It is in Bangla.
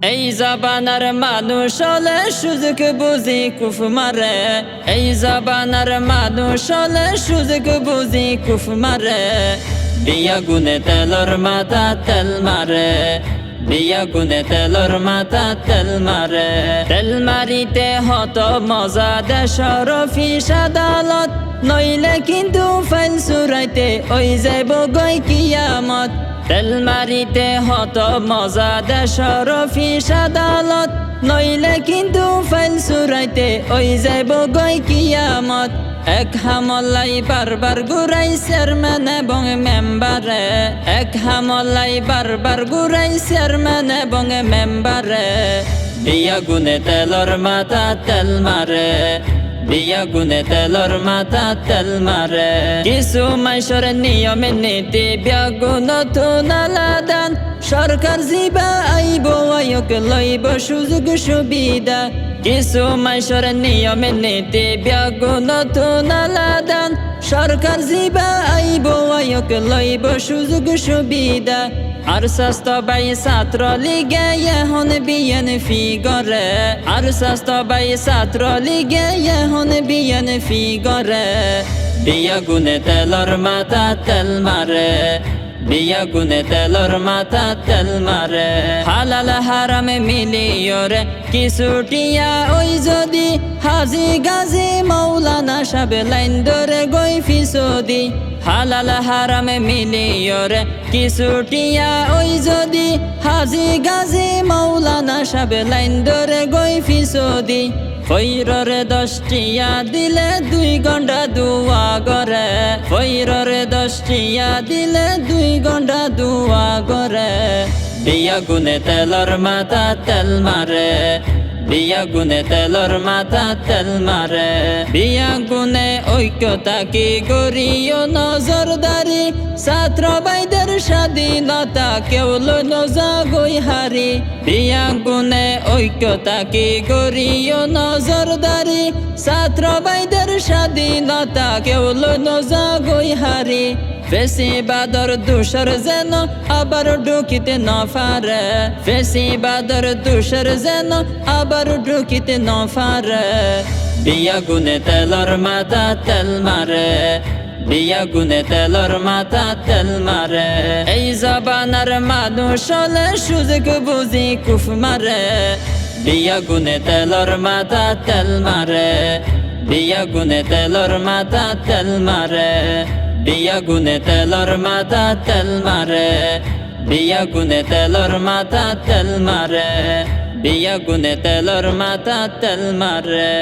এই জবানার মানুষ হলে সুযোগ বুঝি কুফ মারে এই জবানার মানুষ হলে সুযোগ বুঝি কুফ মারে বিয়া গুনে তেলর মাথা তেল মারে বিয়া গুনে তেলর মাথা তেল মারে তেল মারিতে হত মজা দেশর অফিস আদালত নইলে কিন্তু ফাইল সুরাইতে ওই যাইব গই কিয়ামত তেল মারিতে হত মজা দেশর অফিস আদালত। নইলে কিন্তু ফাইল সুরাইতে ওই যাইব গই কিয়ামত। এক হামলাই বারবার ঘুরাই চেয়ারম্যান এবং মেম্বারে। এক হামলাই বারবার ঘুরাই চেয়ারম্যান এবং মেম্বারে। বিয়া গুনে তেলর মাথা তেল মারে। বিয়া গুনে তেলর মাথা তেল মারে কিছু মাইসর নিয়মে নীতি ব্যাগুণ তুনালাদান সরকার জিবা আইব আয়ক লইব সুযোগ সুবিধা কিছু মাইসর নিয়মে নীতি ব্যাগুণ তুনালাদান সরকার জিবা আইব আয়ক লইব সুযোগ সুবিধা আর স্বাস্থ্য বাই ছাত্র লিগে এখন বিয়ান ফি গরে আর স্বাস্থ্য বাই ছাত্র লিগে এখন বিয়ান ফি গরে বিয়া গুনে তেলর মাথা তেল মারে বিয়া গুনে তেলর মাথা তেল মারে হালাল হারামে মিলিয়রে কিছুটিয়া ওই যদি হাজি গাজি মৌলানা সাবে লাইন ধরে গই ফিসদি হালাল হারামে মিলিয়রে কিছুটিয়া ওই যদি। হাজি গাজি মৌলানা সাবে লাইন ধরে গই ফিসদি ফৈররে দশটিয়া দিলে দুই ঘণ্টা দুয়া গরে। ফৈররে দশটিয়া দিলে দুই ঘণ্টা দুয়া গরে। বিয়া গুনে তেলর মাথা তেল মারে। বিয়া গুনে তেলর মাথা তেল মারে। বিয়া গুনে ঐক্যতা কি করিও নজরদারি? ছাত্র বাইদের স্বাধীনতা কেউ নজা গই হারি বিয়া গুনে ঐক্যতা কি গরিও নজরদারি ছাত্র বাইদের স্বাধীনতা কেউ নজা গই হারি বেশি বাদর দুসর যেন আবার ঢুকিতে ন পারে বেশি বাদর দুসর যেন আবার ঢুকিতে ন বিয়া গুনে তেলর মাথা তেল মারে বিয়া গুনে তেলর মাথা তেল মারে এই জবানার মানুষ হলে সুযোগ বুঝি কুফ মারে বিয়া গুনে তেলর মাথা তেল মারে বিয়া গুনে তেলর মাথা তেল মারে বিয়া গুনে তেলর মাথা তেল মারে বিয়া গুনে তেলর মাথা তেল মারে বিয়া গুনে তেলর মাথা তেল মারে